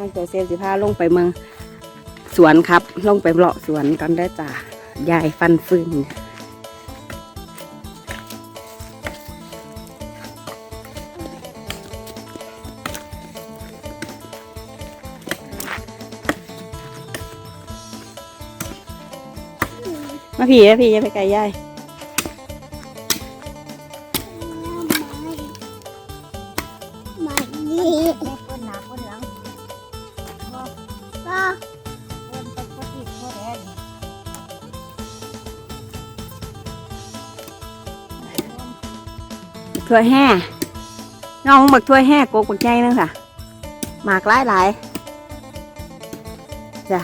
น้องโจเซฟสิพาลงไปเมืองสวนครับ ลงไปเลาะสวนกันได้จ้ะยายฟันฟืนมาพี่นะพี่อย่าไปไกลยาย ถ้วยแห่น้องบักถ้วยแห่โกกบักใหญ่นึงค่ะหมากหลายหลายๆจ้ะ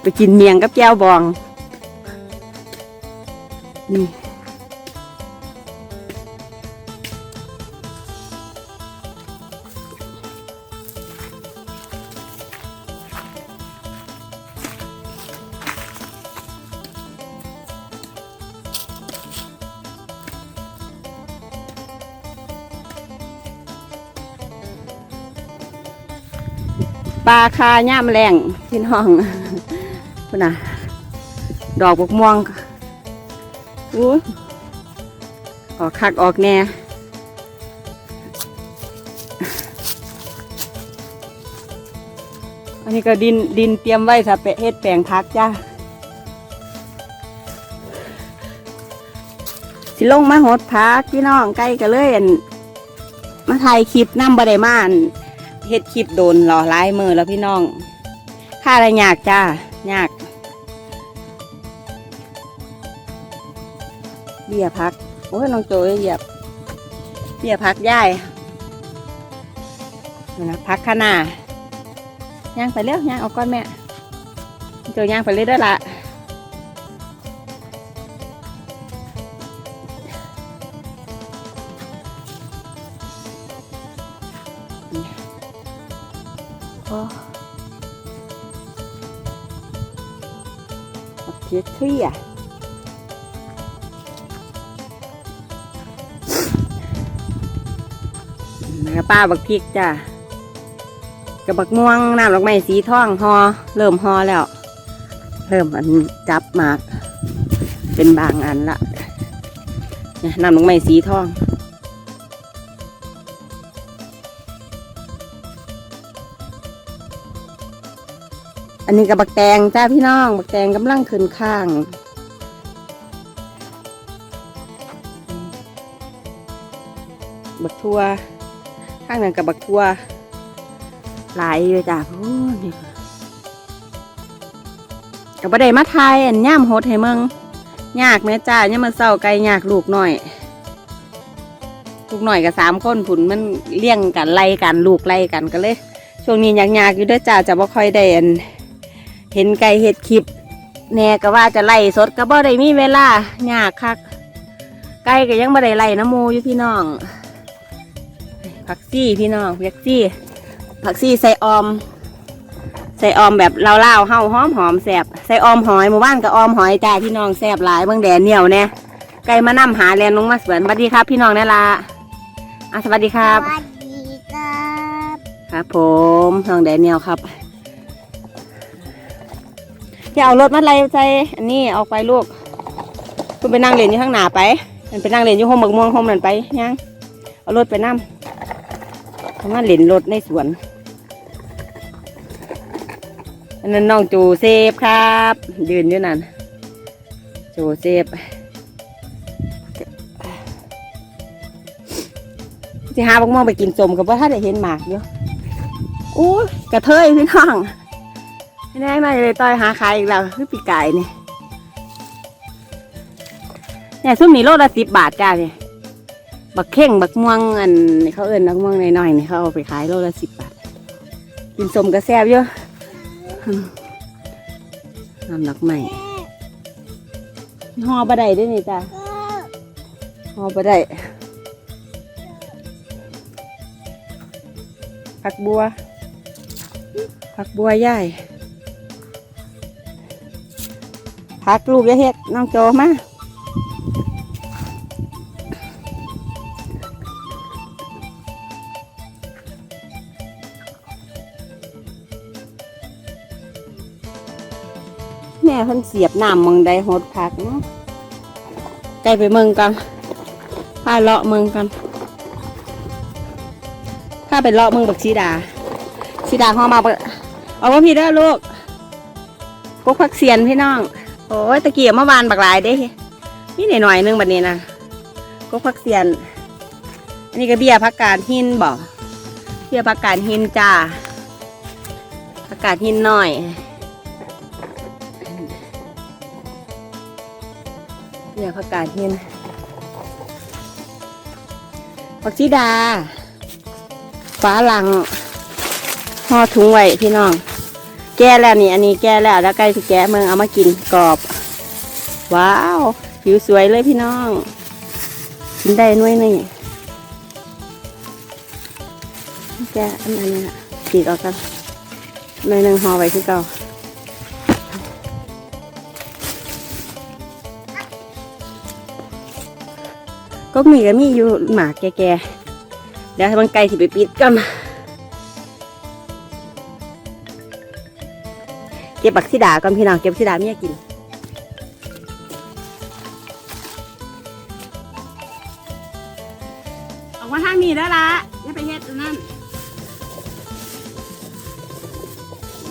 ไปกินเมียงกับแก้วบองนี่ ปลาคาย่ามแรงพี่น้องพุ่นน่ะ ดอกบกม่วงอู้ออกคักออกแน่อันนี้ก็ดินดินเตรียมไว้ถ้าไปเฮ็ดแปลงพักจ้าสิลงมาหดพักพี่น้องใกล้กันเลยอันมาถ่ายคลิปน้ำบไดมาอั่น เฮ็ดคลิปโดนหล่อร้ายมือแล้วพี่น้อง ค่าอะไรยากจ้ายาก เบี้ยพัก โอ้ยน้องโจยเหยียบ เบี้ยพักย่ายนะพักขนาย่างไปเร็วย่างเอาก้อนแม่โจย่างไปเรื่อยได้อละ โอ้โอเคเคลียร์แล้วป้าบักพริกจ้ะกับบักม่วงน้ำดอกไม้สีทองหอเริ่มหอแล้ว เริ่มอันจับมาก เป็นบางอันละน้ำดอกไม้สีทอง อันนี้กับบักแตงจ้าพี่น้อง บักแตงกำลังขึ้นข้าง บักทั่วข้างนั้นกับบักทั่วหลายเลยจ้ะโอ้นี่กับบัไดมาทยอันย่ามโหดให้มึงยากแม่จ้าเนี่ยมันเศร้าไกลยากลูกหน่อย ลูกหน่อยกับสามคนผุนมันเลี้ยงกันไล่กันลูกไล่กันก็เลย ช่วงนี้ยากๆอยู่ด้วยจ้าจะบ่ค่อยได้อัน เห็นไก่เห็ดคลิปแน่ก็ว่าจะไล่สดก็บ่ได้มีเวลายากคักไก่ก็ยังบ่ได้ไล่น้ำหมูอยู่พี่น้องผักซี่พี่น้องผักซี่ผักซี่ใส่ออม ใส่ออมแบบเล่าๆเฮาหอมหอมแสบใส่ออมหอยหมู่บ้านก็ออมหอยจ้าพี่น้องแสบหลายเบิ่งแดดเหนียวแน่ไก่มานํหาแลนลงมาสวนสวัสดีครับ พี่น้องนี่ละอะสวัสดีครับสวัสดีครับ ครับผมน้องแดดเหนียวครับ อย่าเอารถมาไล่ใจอันนี้ออกไปลูกคุณไปนั่งเล่นอยู่ข้างหน้าไปมันไปนั่งเล่นอยู่ห้องบักม่วงห้องนั่นไปยังเอารถไปนั่งทำงานเล่นรถในสวนอันนั้นน้องโจเซฟครับยืนอยู่นั่นโจเซฟสิหาบักม่วงไปกินสมกับว่าถ้าได้เห็นหมากอยู่อู้กระเทยพี่น้อง ไม่ได้มาเลยต่อยหาขายอีกแล้วคือปีกไก่เนี่ยเนี่ยซุ้มนี่โลละสิบบาทจ้าเนี่ยบักเข่งบักม่วงอันเขาเอิ้นบักม่วงน้อยๆนี่เขาเอาไปขายโลละสิบบาทกินสมกระแซบเยอะน้ำดอกไม้ห่อบะไดด้วยนี่จ้ะห่อบะไดผักบัวผักบัวย่าย พักลูกยะเฮ็ดน้องโจมาแม่เพิ่นเสียบน้ำมึงได้หดพักเนาะใกล้ไปเมืองกันพาเลาะเมืองกันพาไปเลาะเมืองบักชีดาชีดาห้อมาเอาว่าพี่เด้ลูกพวกพักเสียนพี่น้อง โอ้ยตะเกียบเมื่อวานบักหลายเด้นี่หน่อยหน่อยๆนึงบัดนี้นะกกพักเสียน อันนี้ก็เบี้ยพักกาดหินบอกเบี้ยพักกาดหินจ้าพักกาดหินหน่อยเนี่ยผักกาดหินผักชีดาฟ้าหลังห่อถุงไว้พี่น้อง แก้แล้วนี่ อันนี้แก้แล้วแล้วใกล้จะแก้เมืองเอามากินกรอบ ว้าวผิวสวยเลยพี่น้อง กินได้น้อยนี่แก้อันนั้นะปีกออกกันหน่อยหนึ่งห่อไว้ที่เก่าก็มีก็มีอยู่หมากแก่ๆเดี๋ยวให้มันไกลสิไปปิดกัน เก็บบักซิดาก่อนพี่น้องเก็บซิดาเมียกินออกมาทางนี้แล้วล่ะอย่าไปเฮ็ดอันนั่น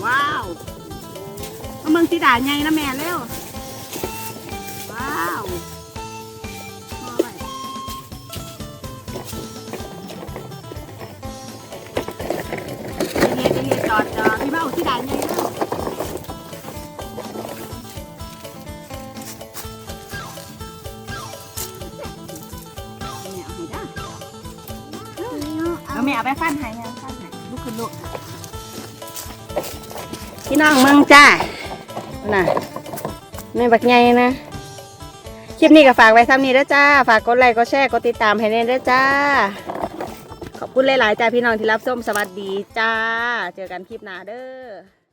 ว้าวเอาเมืองซิดาใหญ่นะแม่เร็วว้าว พี่น้องเมืองจ้าน่ะไม่บักใหญ่นะ คลิปนี้ก็ฝากไว้ซ้ำนี้ด้วยจ้า ฝากกดไลค์กดแชร์กดติดตามให้แน่ด้วยจ้า ขอบคุณหลาย ๆ จ้าพี่น้องที่รับชมสวัสดีจ้า เจอกันคลิปหน้าเด้อ